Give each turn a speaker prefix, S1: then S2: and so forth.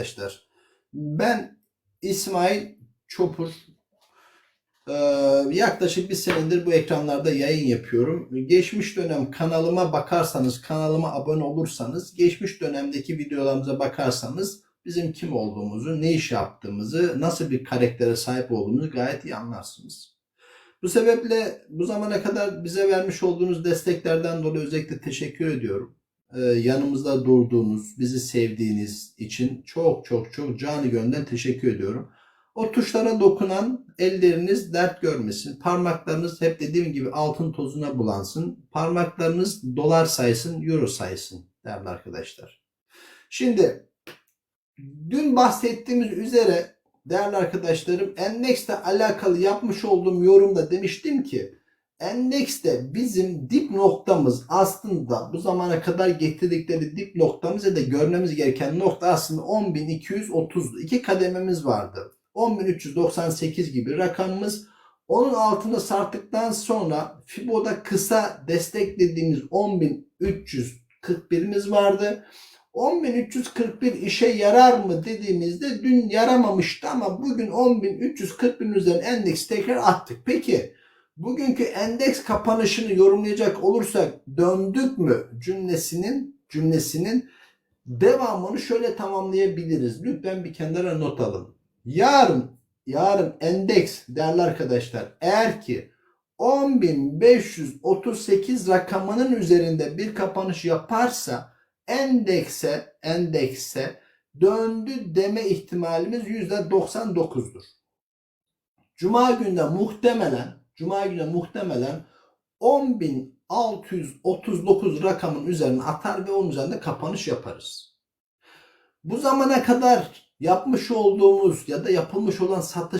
S1: arkadaşlar. Ben İsmail Çopur. Ee, yaklaşık bir senedir bu ekranlarda yayın yapıyorum. Geçmiş dönem kanalıma bakarsanız, kanalıma abone olursanız, geçmiş dönemdeki videolarımıza bakarsanız bizim kim olduğumuzu, ne iş yaptığımızı, nasıl bir karaktere sahip olduğumuzu gayet iyi anlarsınız. Bu sebeple bu zamana kadar bize vermiş olduğunuz desteklerden dolayı özellikle teşekkür ediyorum. Ee, yanımızda durduğunuz, bizi sevdiğiniz için çok çok çok canı gönülden teşekkür ediyorum. O tuşlara dokunan elleriniz dert görmesin. Parmaklarınız hep dediğim gibi altın tozuna bulansın. Parmaklarınız dolar saysın, euro saysın değerli arkadaşlar. Şimdi dün bahsettiğimiz üzere değerli arkadaşlarım Endex'le alakalı yapmış olduğum yorumda demiştim ki Endex'te bizim dip noktamız aslında bu zamana kadar getirdikleri dip noktamız ya da görmemiz gereken nokta aslında 10.230'du. İki kadememiz vardı. 10.398 gibi rakamımız onun altında sarttıktan sonra Fibo'da kısa desteklediğimiz 10.341'imiz vardı. 10.341 işe yarar mı dediğimizde dün yaramamıştı ama bugün 10.341'in üzerine endeks tekrar attık. Peki bugünkü endeks kapanışını yorumlayacak olursak döndük mü cümlesinin cümlesinin devamını şöyle tamamlayabiliriz. Lütfen bir kenara not alın. Yarın yarın endeks değerli arkadaşlar eğer ki 10.538 rakamının üzerinde bir kapanış yaparsa endekse endekse döndü deme ihtimalimiz %99'dur. Cuma günde muhtemelen Cuma günü muhtemelen 10.639 rakamın üzerine atar ve onun üzerinde kapanış yaparız. Bu zamana kadar yapmış olduğumuz ya da yapılmış olan satış